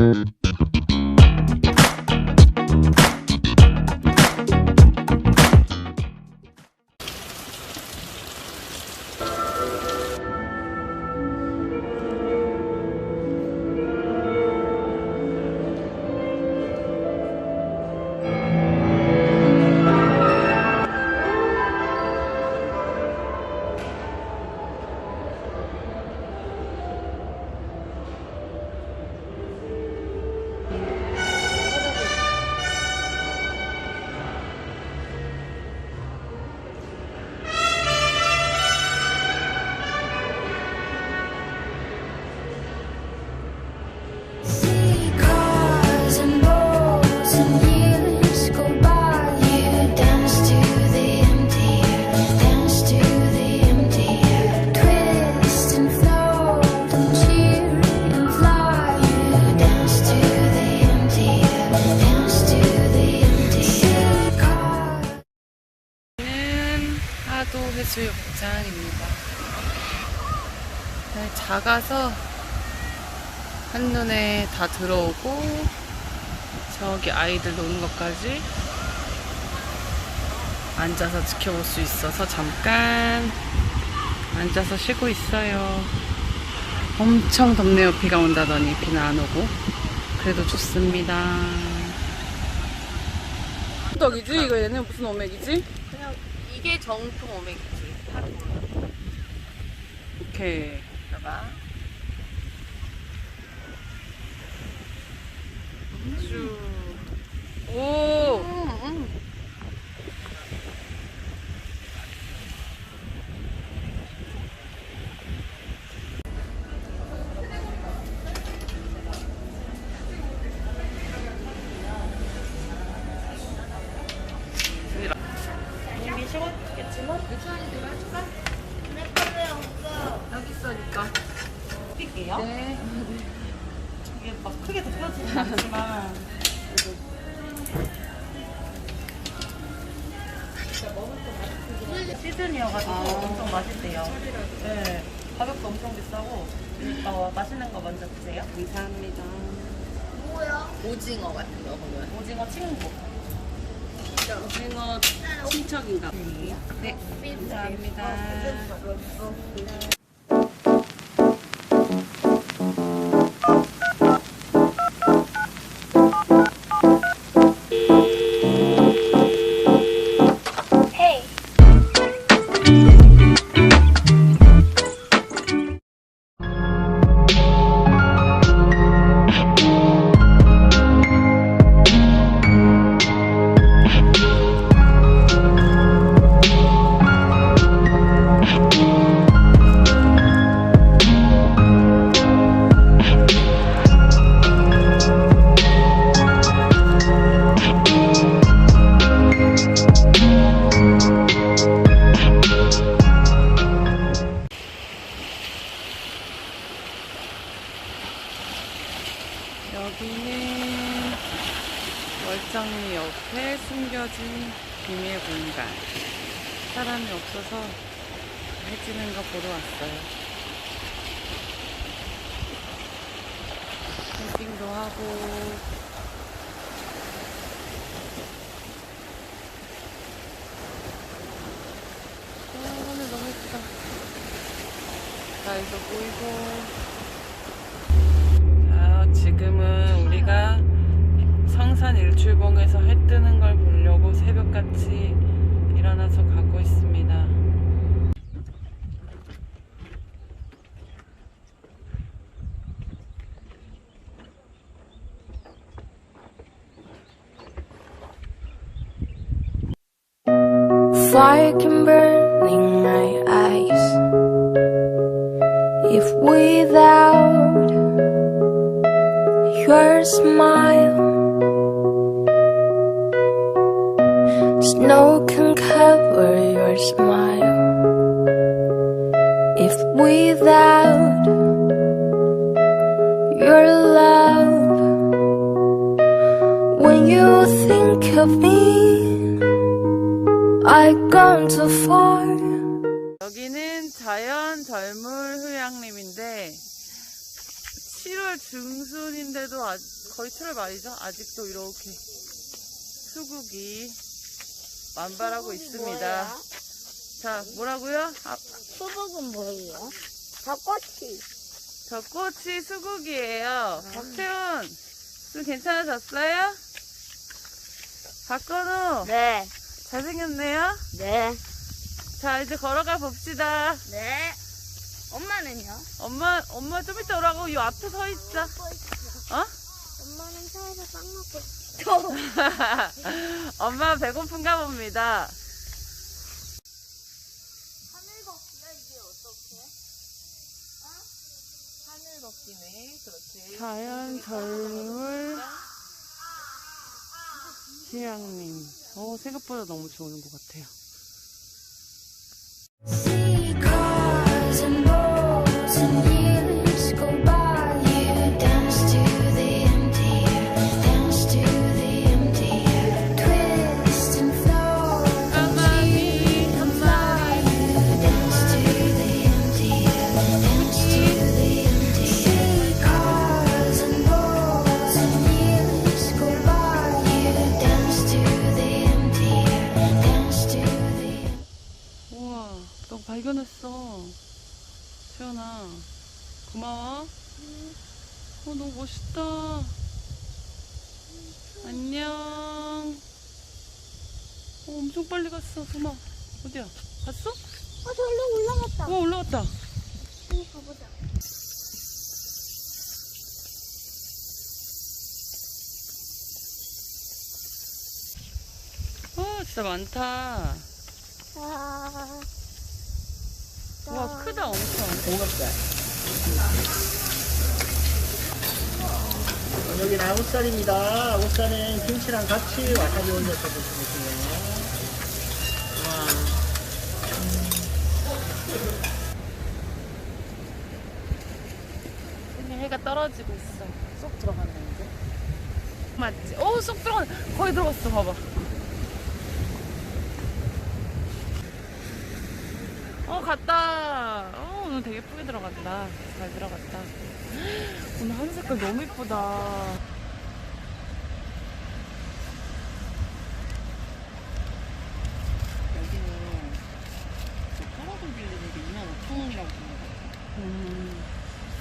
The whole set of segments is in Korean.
Mm-hmm. 작아서 한눈에 다 들어오고 저기 아이들 노는 것까지 앉아서 지켜볼 수 있어서 잠깐 앉아서 쉬고 있어요. 엄청 덥네요. 비가 온다더니 비는 안 오고 그래도 좋습니다. 떡이지? 이거 얘는 무슨 오맥이지? 그냥 이게 정통 오메기지. 오케이. 봐봐. 엄청 맛있대요. 네. 가격도 엄청 비싸고 어, 맛있는 거 먼저 드세요. 감사합니다. 오징어 같은 거 보면. 오징어 친구. 오징어 친척인가? 네. 감사합니다. 공간. 사람이 없어서 해지는 거 보러 왔어요. 캠핑도 하고 어, 오늘 너무 예쁘다. 달도 보이고 자, 지금은 우리가 성산 일출봉에서 해 뜨는 걸 보려고 새벽같이 일어나서 가고 있습니다. Fire can burn in my eyes if without your smile, can cover your smile if without your love. When you think of me. I gone too far. 여기는 자연 절물 휴양림인데 7월 7월 중순인데도 아, 거의 7월 말이죠. 아직도 이렇게 수국이 만발하고 있습니다. 자, 뭐라고요? 아, 수북은 뭐예요? 벚꽃이. 저 꽃이 수국이에요. 박채훈, 좀 괜찮아졌어요? 박건우, 네. 잘생겼네요? 네. 자, 이제 걸어가 봅시다. 네. 엄마는요? 엄마, 엄마 좀 이따 오라고 요 앞에 서 있자. 어? 엄마는 차에서 빵 먹고 있어. 엄마 배고픈가 봅니다. 하늘 걷기야 이게 어떻게? 어? 하늘 걷기네. 그렇지. 자연 젊을 희양님. 어, 생각보다 너무 좋은 것 같아요. 엄청 빨리 갔어, 소마. 어디야? 갔어? 어, 저기로 올라갔다. 와, 올라왔다. 여기 가보자. 어, 진짜 많다. 아. 와, 크다, 엄청. 여기는 아웃살입니다. 아웃살은 김치랑 같이 와사비 올려서 드시면 근 데 해가 떨어지고 있어. 쏙 들어갔네, 이제. 맞지? 오, 쏙 들어갔네. 거의 들어갔어, 봐봐. 어, 갔다. 어, 오늘 되게 예쁘게 들어갔다. 잘 들어갔다. 오늘 하늘 색깔 너무 예쁘다. 여기는 파라솔 빌리는 게 2만 5천 원이라고 하는 거 같아. 음,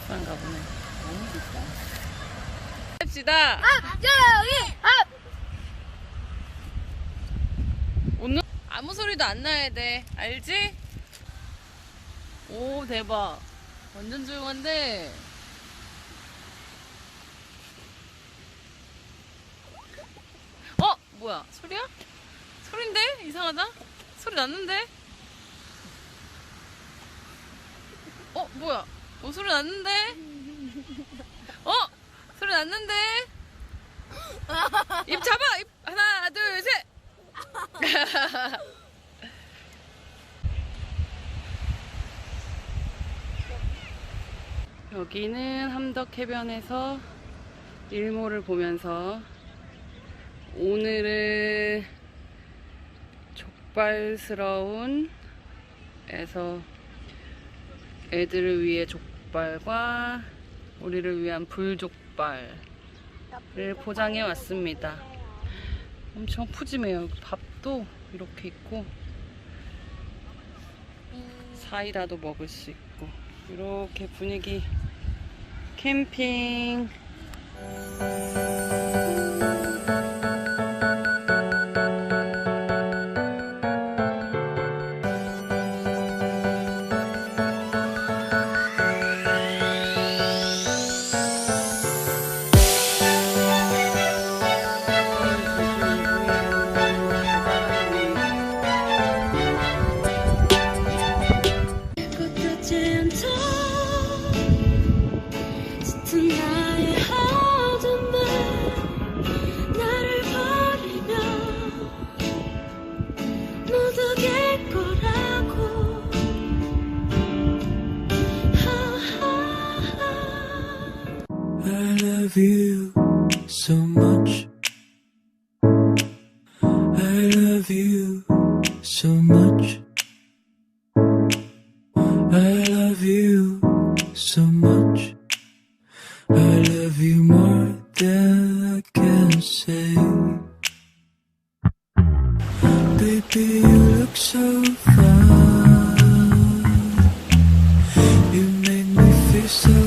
비싼가 보네. 너무 비싸. 합시다. 저기! 아! 오늘 아무 소리도 안 나야 돼. 알지? 오, 대박. 완전 조용한데. 어? 뭐야? 소리야? 소린데? 이상하다? 소리 났는데? 어? 뭐야? 어, 소리 났는데? 어? 소리 났는데? 입 잡아! 입 하나, 둘, 셋! 여기는 함덕 해변에서 일몰을 보면서 오늘은 족발스러운 에서 애들을 위해 족발과 우리를 위한 불족발을 포장해 왔습니다. 엄청 푸짐해요. 밥도 이렇게 있고 사이다도 먹을 수 있고 이렇게 분위기 캠핑 Feel so much. I love you so much. I love you so much. I love you more than I can say. Baby, you look so fine. You make me feel so.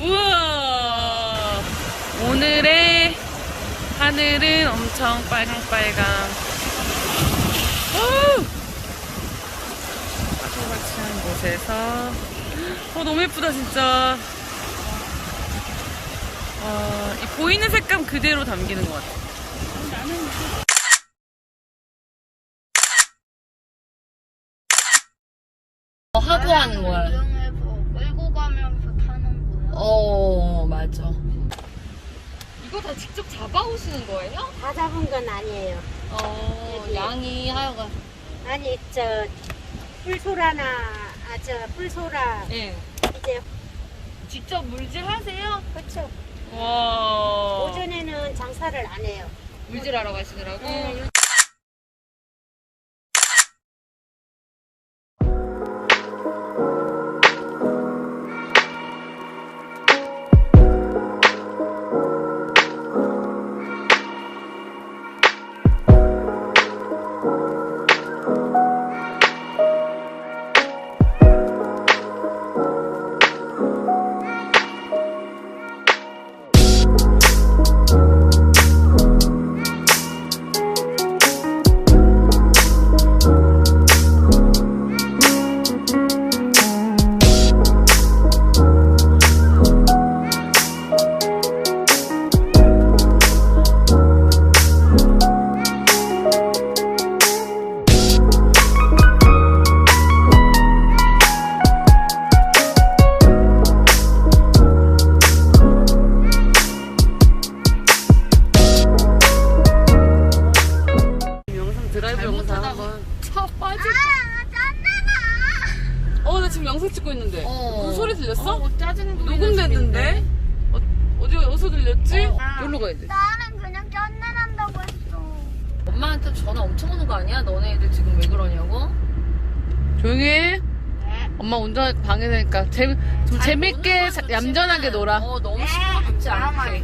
우와. 오늘의 하늘은 엄청 빨강빨강. 우! 초가치한 곳에서. 어, 너무 예쁘다, 진짜. 와, 이 보이는 색감 그대로 담기는 것 같아. 하고 하는 거야. 수영해서 끌고 가면서 타는 거야. 어 맞아. 이거 다 직접 잡아오시는 거예요? 다 잡은 건 아니에요. 어 양이 하여간. 아니 저 뿔소라나 아 저 뿔소라 예. 이제 직접 물질 하세요? 그쵸. 와. 오전에는 장사를 안 해요. 물질하러 가시느라고. 영 들렸어? 어, 짜증 녹음됐는데? 어, 어디, 어디서 들렸지? 어. 여기로 가야 돼. 나는 그냥 짠내난다고 했어. 엄마한테 전화 엄청 오는 거 아니야? 너네 애들 지금 왜 그러냐고? 조용히 해. 엄마 운전 방해되니까 재, 좀 재밌게 자- 얌전하게 놀아. 어 너무 시끄럽지 않게.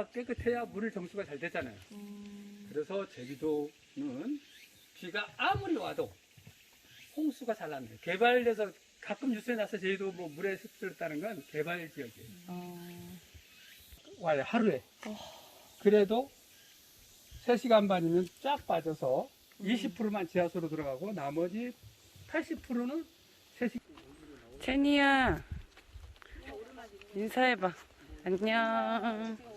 필터가 깨끗해야 물을 점수가 잘 되잖아요. 그래서 제주도는 비가 아무리 와도 홍수가 잘안 나요. 개발돼서 가끔 뉴스에 나서 제주도 뭐 물에 습들었다는 건 개발 지역이에요. 와요 하루에. 그래도 3시간 반이면 쫙 빠져서 20%만 지하수로 들어가고 나머지 80%는 제니야. 인사해봐. 안녕.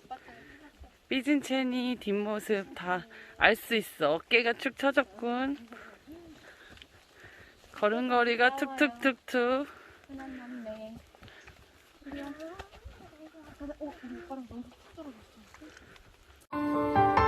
삐진 체니 뒷모습 다 알 수 있어. 어깨가 축 처졌군. 걸음걸이가 툭툭툭툭. 어,